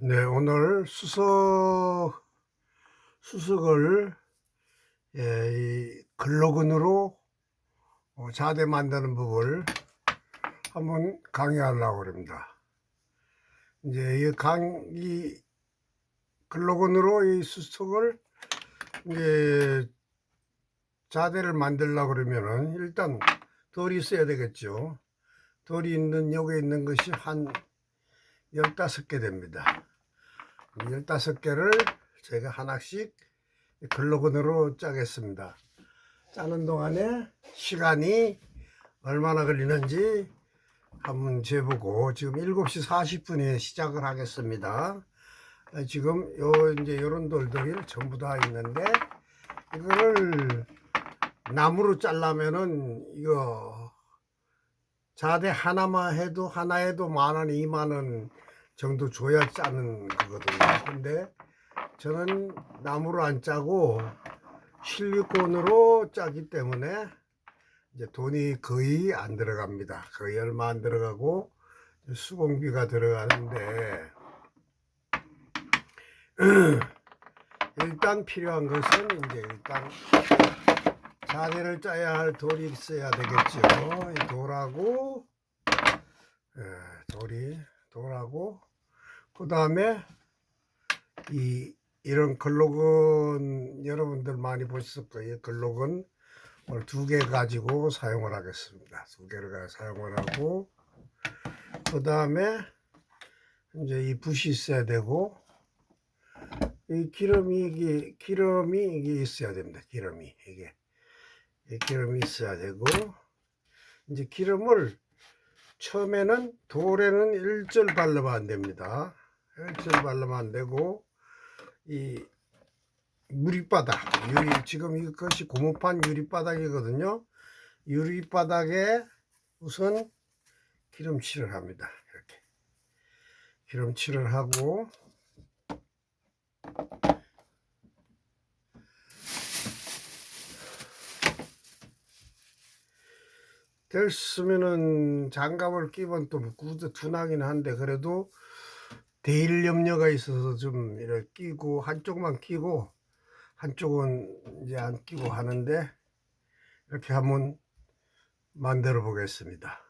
네, 오늘 수석, 수석을, 예, 이 글로건으로 어, 자대 만드는 법을 한번 강의하려고 합니다. 이제 이 강, 이 글로건으로 이 수석을 이제 자대를 만들려고 그러면은 일단 돌이 있어야 되겠죠. 돌이 있는, 여기 있는 것이 한 15개 됩니다. 15개를 제가 하나씩 글로건으로 짜겠습니다. 짜는 동안에 시간이 얼마나 걸리는지 한번 재보고 지금 7시 40분에 시작을 하겠습니다. 아, 지금 요 이제 요런 돌들이 전부 다 있는데 이거를 나무로 잘라면은 이거 자대 하나만 해도 하나에도 만 원, 이만 원 정도 줘야 짜는 거거든요. 근데 저는 나무로 안 짜고 실리콘으로 짜기 때문에 이제 돈이 거의 안 들어갑니다. 거의 얼마 안 들어가고 수공비가 들어가는데 일단 필요한 것은 이제 일단 자대를 짜야 할 돌이 있어야 되겠죠. 이 돌하고 예, 돌이 돌하고 그 다음에 이 이런 글록은 여러분들 많이 보셨을 거예요. 글록은 오늘 두 개 가지고 사용을 하겠습니다. 두 개를 가- 사용을 하고 그 다음에 이제 이 붓이 있어야 되고 이 기름이 이게 기름이 이게 있어야 됩니다. 기름이 이게 이 기름이 있어야 되고 이제 기름을 처음에는 돌에는 일절 바르면 안 됩니다. 일절 바르면 안 되고 이 유리바닥 유리 지금 이것이 고무판 유리바닥이거든요. 유리바닥에 우선 기름칠을 합니다. 이렇게 기름칠을 하고 됐으면은 장갑을 끼면 또 구두 둔하긴 한데 그래도 대일 염려가 있어서 좀 이렇게 끼고 한쪽만 끼고 한쪽은 이제 안 끼고 하는데 이렇게 한번 만들어 보겠습니다.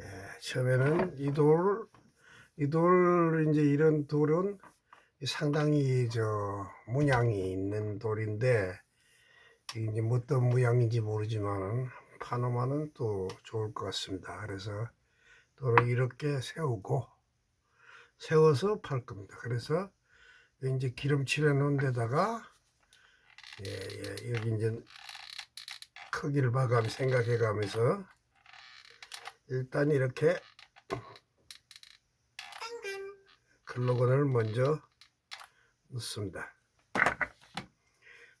예, 처음에는 이 돌, 이 돌, 이제 이런 돌은 상당히 저 문양이 있는 돌인데 이게 뭐 어떤 모양인지 모르지만은 파노마는 또 좋을 것 같습니다. 그래서 돌을 이렇게 세우고 세워서 팔 겁니다. 그래서 이제 기름칠해 놓은 데다가 예, 예, 여기 이제 크기를 봐가며 생각해 가면서 일단 이렇게 글로건을 먼저 넣습니다.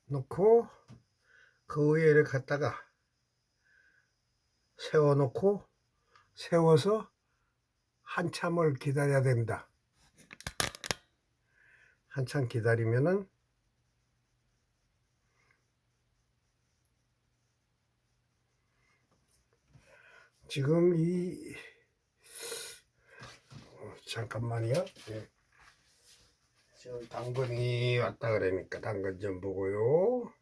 넣고 그 위에 이렇게 갖다가 세워놓고 세워서 한참을 기다려야 됩니다. 한참 기다리면은 지금 이 어, 잠깐만요. 예. 지금 당근이 왔다 그러니까 당근 좀 보고요.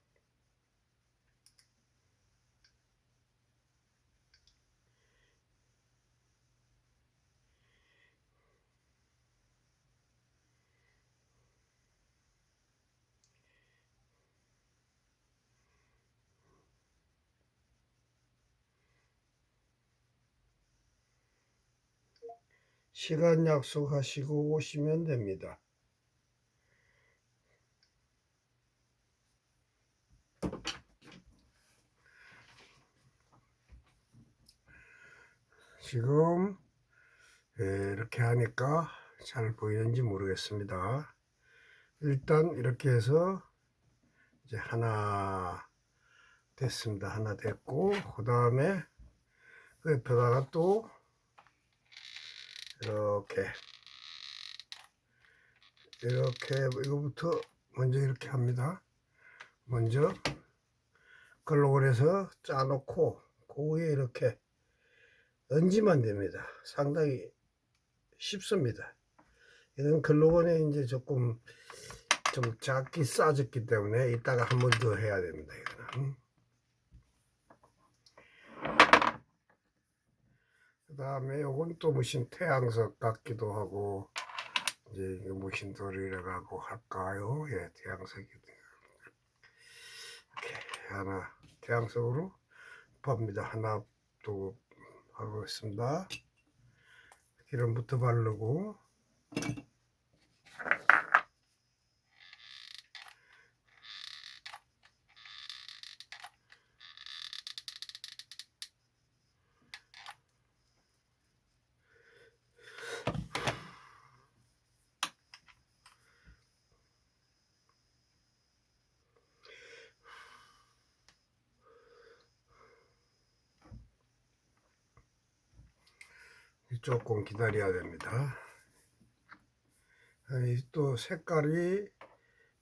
시간 약속하시고 오시면 됩니다. 지금 예, 이렇게 하니까 잘 보이는지 모르겠습니다. 일단 이렇게 해서 이제 하나 됐습니다. 하나 됐고 그 다음에 그 옆에다가 또 이렇게 이렇게 이거부터 먼저 이렇게 합니다. 먼저 해서 짜놓고 그 위에 이렇게 얹으면 됩니다. 상당히 쉽습니다. 이런 글루건이 이제 조금 좀 작게 싸졌기 때문에 이따가 한 번 더 해야 됩니다. 이거는. 그 다음에 요건 또 무슨 태양석 같기도 하고 이제 이거 무슨 돌이라고 할까요? 예, 태양석이 이렇게 하나 태양석으로 봅니다. 하나 또 하고 있습니다. 기름부터 바르고 조금 기다려야 됩니다. 이또 색깔이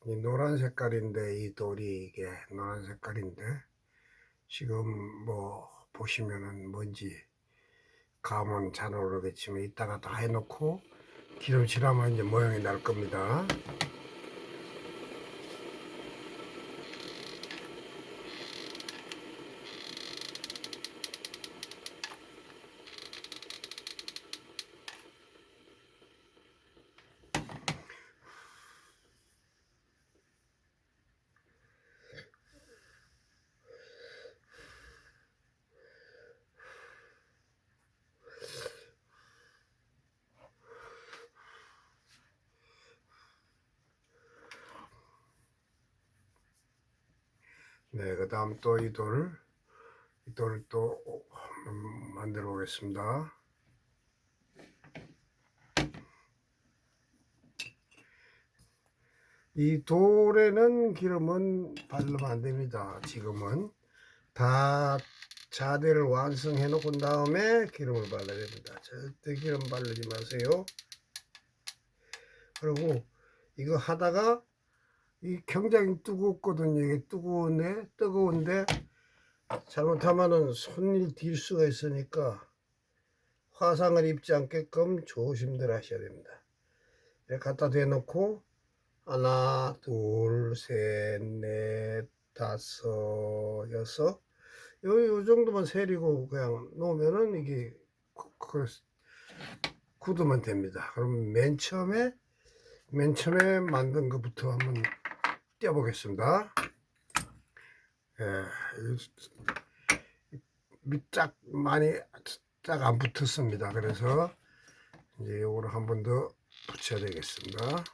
이 노란 색깔인데 이 돌이 이게 노란 색깔인데 지금 뭐 보시면은 뭔지 감은 잘 모르겠지만 이따가 다 해놓고 기름칠하면 이제 모양이 날 겁니다. 네, 그 다음 또 이 돌, 이 돌을 또 한번 만들어 보겠습니다. 이 돌에는 기름은 바르면 안 됩니다. 지금은 다 자대를 완성해 놓은 다음에 기름을 발라야 됩니다. 절대 기름 바르지 마세요. 그리고 이거 하다가 이 굉장히 뜨겁거든요. 이게 뜨거운데 뜨거운데 잘못하면은 손이 딜 수가 있으니까 화상을 입지 않게끔 조심들 하셔야 됩니다. 이렇게 갖다 대놓고 하나, 둘, 셋, 넷, 다섯, 여섯 요, 요 정도만 세리고 그냥 놓으면은 이게 그, 그, 굳으면 됩니다. 그럼 맨 처음에 맨 처음에 만든 것부터 한번 떼어보겠습니다. 예, 밑짝 많이 짝 안 붙었습니다. 그래서 이제 요거를 한 번 더 붙여야 되겠습니다.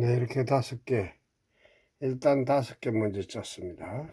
네, 이렇게 다섯 개. 일단 다섯 개 먼저 짰습니다.